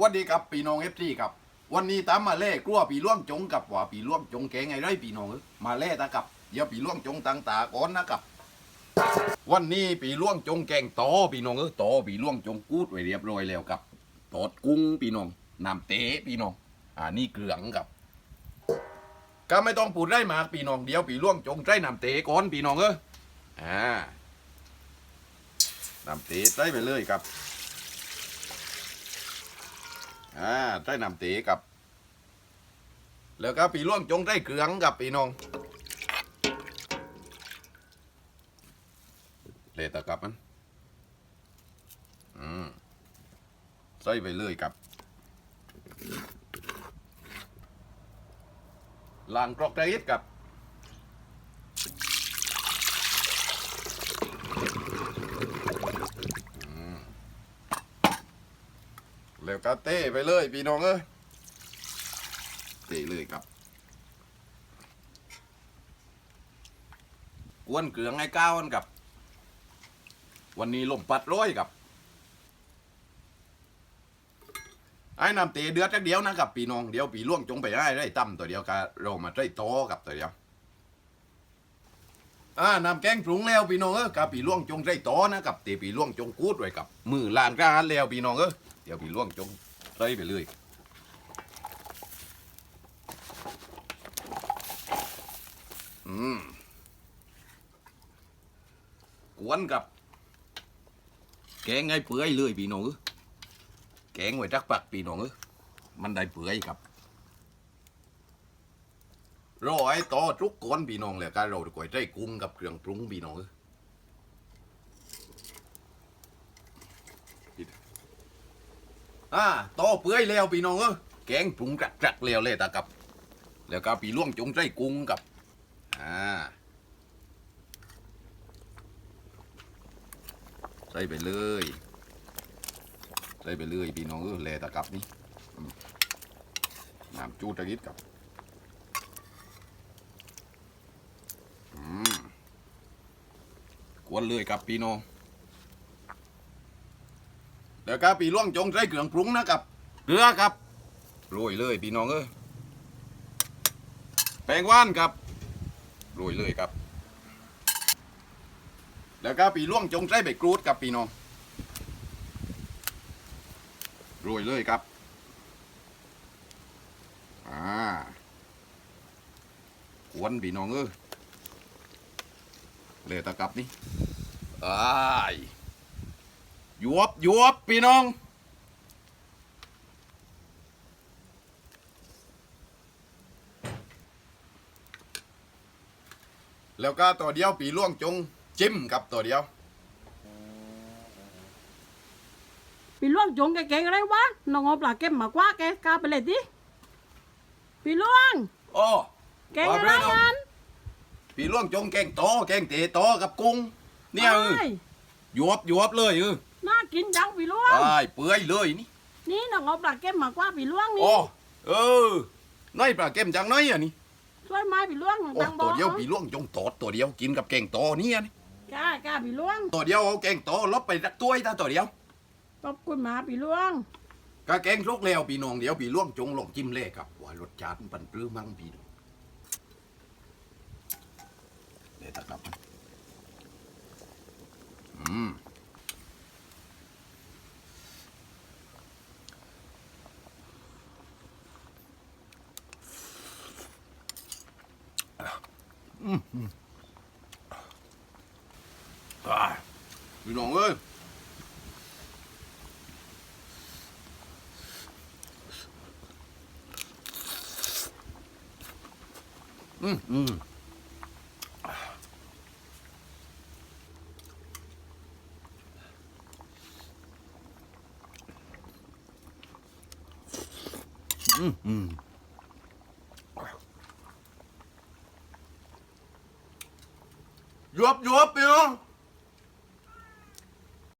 วันดีครับปีน้องเอฟซีครับ วันนี้ตามมาเล่กลัวปีล่วงจงกับว่าปีล่วงจงแกงไงไรปีน้องเอ้ยมาเล่ตะกับเดี๋ยวปีล่วงจงตังตาก่อนนะครับ วันนี้ปีล่วงจงแกงตอปีน้องเอ้ยตอปีล่วงจงกูดไว้เรียบร้อยแล้วครับตอดกุ้งปีน้องน้ำเตะปีน้องอ่านี่เกลืองครับ ก็ไม่ต้องพูดได้มากปีน้องเดี๋ยวปีล่วงจงใจน้ำเตะก่อนปีน้องเอ้ยอ่าน้ำเตะใส่ไปเลยครับ อ่าใส่น้ำเตะกับ แล้วก็ปีล่วงจงใส่เกลืองกับปีนองเลตะกับมันอืมใส่ไปเลยครับลางกรอกไดอิดกับ แล้วก็เต้ไปเลยพี่น้องเอ้ยเต้เลยครับกวนเกลืองให้ก้าวันกับ วันนี้ลมปัดร้อยกับไอ้น้ำเตเดือดจักเดียวนะครับพี่น้องเดียวปีล่วงจงไปได้ได้ตั้มตัวเดียวกับเรามาได้โตกับตัวเดียวอ่าน้ำแกงปรุงแล้วพี่น้องเอ้ยกับปีล่วงจงได้โตนะครับเตปีล่วงจงกูดไว้กับมือลานกระหันแล้วพี่น้องเอ้ย เดี๋ยวพี่ล่วงจงใส่ไปเลยอืมกวนกับ แกงไงเปื่อยเลยพี่น้องเอ้ยแกงไว้จักปักพี่น้องมันได้เปื่อยครับรอไอ้ต่อทุกก้อนพี่น้องเลยการเราก๋วยใจกุ้งกับเครื่องปรุงพี่น้อง อ่าต่อเปื่อยแล้วพี่น้องเออแกงปรุงจัดจัดๆแล้วเลยตากับ แล้วก็ปีล่วงจงใจกุ้งกับ อ่า ใส่ไปเลย ใส่ไปเลยพี่น้องเออแลตะกับนี่น้ำจูตะกิดกับอืมกวนเลยครับพี่น้อง แล้วก็ปีล่วงจงใส่เครื่องปรุงนะครับเกลือครับโรยเลยพี่น้องเอ้ยแป้งว่านครับโรยเลยครับ แล้วก็ปีล่วงจงใส่ใบกรูดครับพี่น้องโรยเลยครับอ่าควนพี่น้องเอ้ยเลยตะกับนี่อ้าย ยวบยวบพี่น้อง แล้วก็ตัวเดียวปีล่วงจงจิ้มกับตัวเดียวพี่ล่วงจงแกเก่งอะไรวะน้องเอาปลาเก็บมากว่าแกกาไปเลยดิพี่ล่วงโอ้แกงอะไรอันปีล่วงจงแกงโตอแกงเตะโตอกับกุ้งเนี่ยเอออ้ายยวบยวบเลยเออน่า กินจังพี่ล่วงไอ้ายเปื่อยเลยนี่นี่น้องเอาปลาเก็บมากว่าพี่ล่วงนี่โอ้เออน้อยปลาเก็มจังน้อยอะนี่ช่วยไม้พี่ล่วงโอ้ตังบตัอวกเดียวปีล่วงจงตอดตัวเดียวกินกับแกงโตอเนี่ยนี่กล้ากล้าพี่ล่วงตัวเดียวเอาแกงโตอลบไปสักถ้วยถ้าตัวเดียวขอบคุณหมาพี่ล่วงก็แกงทุกแล้วพี่น้องเดี๋ยวพี่ล่วงจงลงจิ้มเล่ครับว่ารสชาติมันปันปลื้มมั่งพี่น้องเดี๋ยวตะกลับมาอืมอืมอืมอ่าพี่น้องเอ้ยอืม อืมอืมอืมยวบย วบพี่น้อง